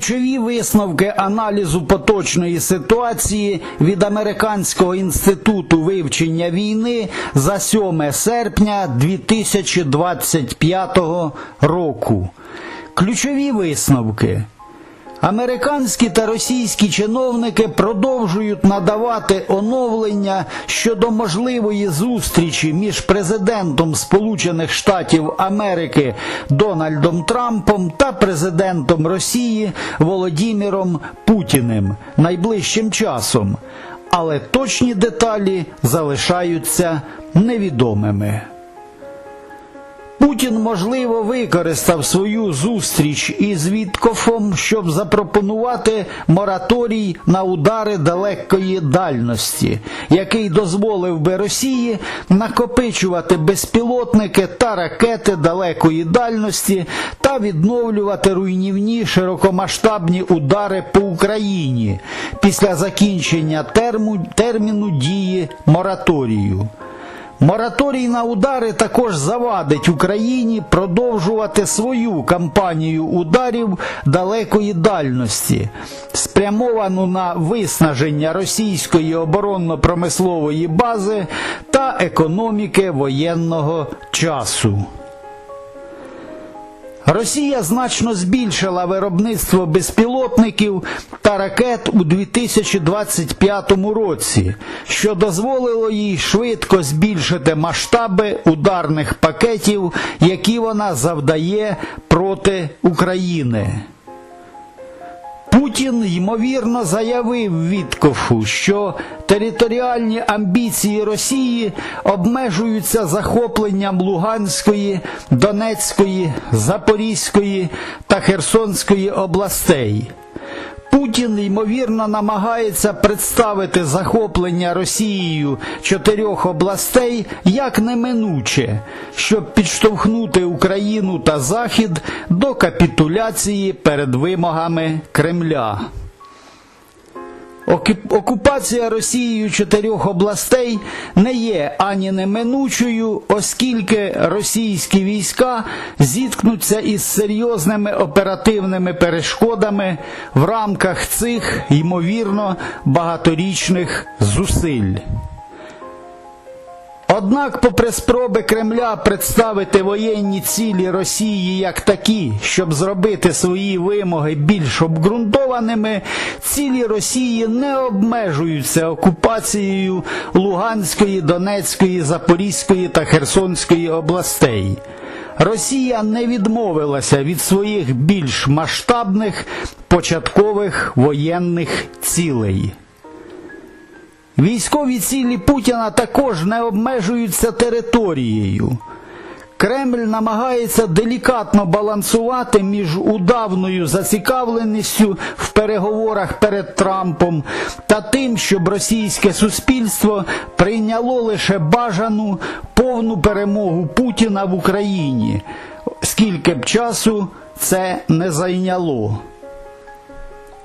Ключові висновки аналізу поточної ситуації від Американського інституту вивчення війни за 7 серпня 2025 року. Ключові висновки. Американські та російські чиновники продовжують надавати оновлення щодо можливої зустрічі між президентом Сполучених Штатів Америки Дональдом Трампом та президентом Росії Володимиром Путіним найближчим часом, але точні деталі залишаються невідомими. Путін, можливо, використав свою зустріч із Віткофом, щоб запропонувати мораторій на удари далекої дальності, який дозволив би Росії накопичувати безпілотники та ракети далекої дальності та відновлювати руйнівні широкомасштабні удари по Україні після закінчення терму, терміну дії мораторію. Мораторій на удари також завадить Україні продовжувати свою кампанію ударів далекої дальності, спрямовану на виснаження російської оборонно-промислової бази та економіки воєнного часу. Росія значно збільшила виробництво безпілотників та ракет у 2025 році, що дозволило їй швидко збільшити масштаби ударних пакетів, які вона завдає проти України. Путін ймовірно заявив Віткофу, що територіальні амбіції Росії обмежуються захопленням Луганської, Донецької, Запорізької та Херсонської областей. Путін, ймовірно, намагається представити захоплення Росією чотирьох областей як неминуче, щоб підштовхнути Україну та Захід до капітуляції перед вимогами Кремля. Окупація Росією чотирьох областей не є ані неминучою, оскільки російські війська зіткнуться із серйозними оперативними перешкодами в рамках цих, ймовірно, багаторічних зусиль. Однак, попри спроби Кремля представити воєнні цілі Росії як такі, щоб зробити свої вимоги більш обґрунтованими, цілі Росії не обмежуються окупацією Луганської, Донецької, Запорізької та Херсонської областей. Росія не відмовилася від своїх більш масштабних початкових воєнних цілей. Військові цілі Путіна також не обмежуються територією. Кремль намагається делікатно балансувати між удавною зацікавленістю в переговорах перед Трампом та тим, щоб російське суспільство прийняло лише бажану повну перемогу Путіна в Україні, скільки б часу це не зайняло.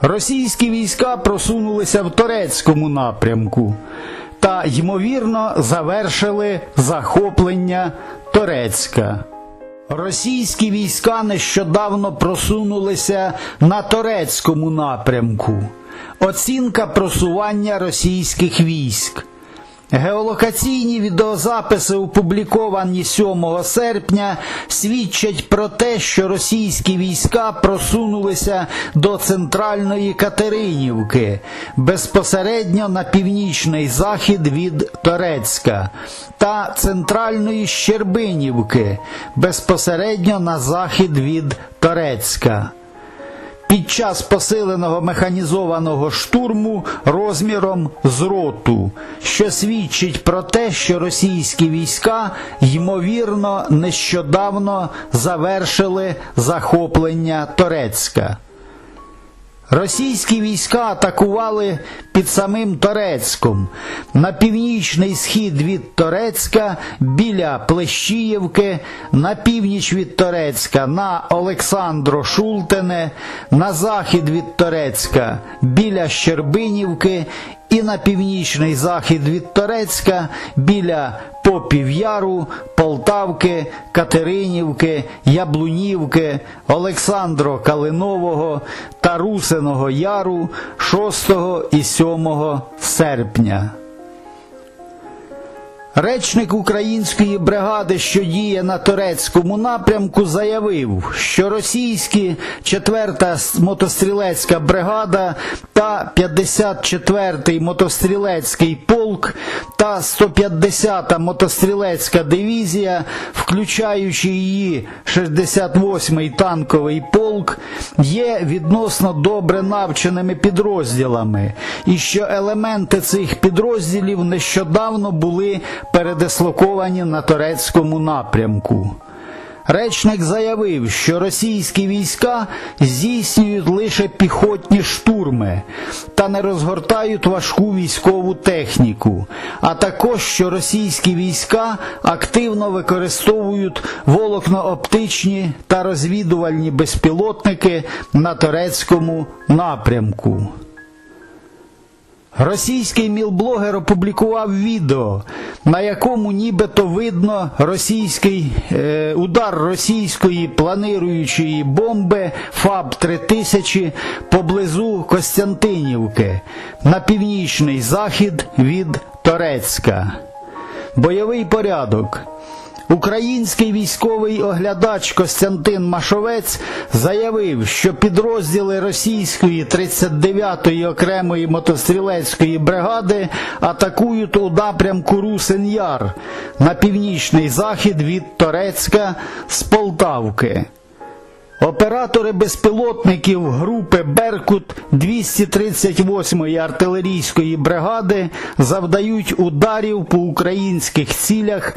Російські війська просунулися в турецькому напрямку та, ймовірно, завершили захоплення Турецька. Російські війська нещодавно просунулися на турецькому напрямку. Оцінка просування російських військ. Геолокаційні відеозаписи, опубліковані 7 серпня, свідчать про те, що російські війська просунулися до центральної Катеринівки, безпосередньо на північний захід від Торецька, та центральної Щербинівки, безпосередньо на захід від Торецька під час посиленого механізованого штурму розміром з роту, що свідчить про те, що російські війська ймовірно нещодавно завершили захоплення Торецька. Російські війська атакували під самим Торецьком. На північний схід від Торецька біля Плещіївки, на північ від Торецька на Олександро Шултене, на захід від Торецька біля Щербинівки і на північний захід від Торецька біля Попів'яру, Полтавки, Катеринівки, Яблунівки, Олександро Калинового та Русиного Яру 6 і 7 серпня. Речник української бригади, що діє на турецькому напрямку, заявив, що російські 4-та мотострілецька бригада та 54-й мотострілецький полк та 150-та мотострілецька дивізія, включаючи її 68-й танковий полк, є відносно добре навченими підрозділами, і що елементи цих підрозділів нещодавно були передислоковані на турецькому напрямку. Речник заявив, що російські війська здійснюють лише піхотні штурми та не розгортають важку військову техніку, а також що російські війська активно використовують волокно-оптичні та розвідувальні безпілотники на турецькому напрямку. Російський мілблогер опублікував відео, на якому нібито видно російський е, удар російської планируючої бомби ФАБ-3000 поблизу Костянтинівки на північний захід від Торецька. Бойовий порядок. Український військовий оглядач Костянтин Машовець заявив, що підрозділи російської 39-ї окремої мотострілецької бригади атакують у напрямку Русин-Яр на північний захід від Торецька з Полтавки. Оператори безпілотників групи Беркут 238-ї артилерійської бригади завдають ударів по українських цілях